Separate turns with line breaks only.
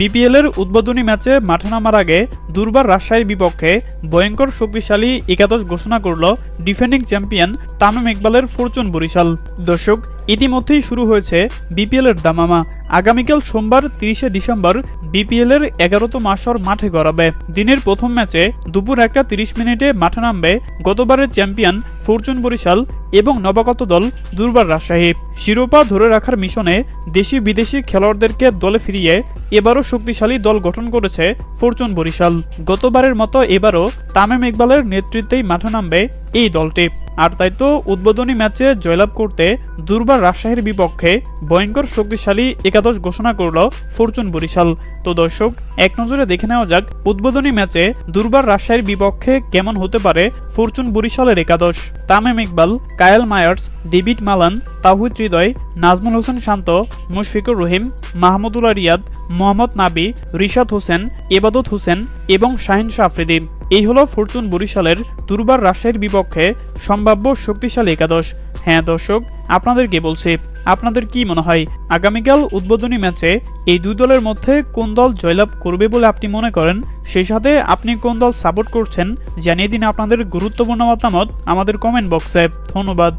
BPL এর উদ্বোধনী ম্যাচে মাঠে নামার আগে দুর্বার রাজশাহীর বিপক্ষে ভয়ঙ্কর শক্তিশালী একাদশ ঘোষণা করল ডিফেন্ডিং চ্যাম্পিয়ন তামিম ইকবালের ফরচুন বরিশাল। দর্শক, ইতিমধ্যেই শুরু হয়েছে বিপিএল এর দামামা। আগামীকাল সোমবার তিরিশে ডিসেম্বর বিপিএল এর এগারোতম আসর মাঠে গড়াবে। দিনের প্রথম ম্যাচে দুপুর একটা তিরিশ মিনিটে মাঠে নামবে গতবারের চ্যাম্পিয়ন ফরচুন বরিশাল এবং নবাগত দল দুর্বার রাজশাহী। শিরোপা ধরে রাখার মিশনে দেশি বিদেশি খেলোয়াড়দেরকে দলে ফিরিয়ে এবারও শক্তিশালী দল গঠন করেছে ফরচুন বরিশাল। গতবারের মতো এবারও তামিম ইকবালের নেতৃত্বেই মাঠে নামবে এই দলটি। আর তাই তো উদ্বোধনী ম্যাচে জয়লাভ করতে দুর্বার রাজশাহীর বিপক্ষে ভয়ঙ্কর শক্তিশালী একাদশ ঘোষণা করল ফরচুন বরিশাল। তো দর্শক, এক নজরে দেখে নেওয়া যাক উদ্বোধনী ম্যাচে দুর্বার রাজশাহীর বিপক্ষে কেমন হতে পারে ফরচুন বরিশালের একাদশ। Tamim Iqbal, Kyle Mayers, David Malan Towhid Hridoy, Najmul Hossain Shanto, Mushfiqur Rahim, Mahmudullah Riyad, Mohammad Nabi, Rishad Hossain, এবাদত হোসেন এবং শাহিন শাহ আফ্রিদি এই হলো ফরচুন বরিশালের দুর্বার রাজশাহীর বিপক্ষে সম্ভাব্য শক্তিশালী একাদশ। হ্যাঁ দর্শক, আপনাদেরকে বলছি, আপনাদের কি মনে হয়? আগামীকাল উদ্বোধনী ম্যাচে এই দুই দলের মধ্যে কোন দল জয়লাভ করবে বলে আপনি মনে করেন? সেই সাথে আপনি কোন দল সাপোর্ট করছেন জানিয়ে দিন আপনাদের গুরুত্বপূর্ণ মতামত আমাদের কমেন্ট বক্সে ধন্যবাদ।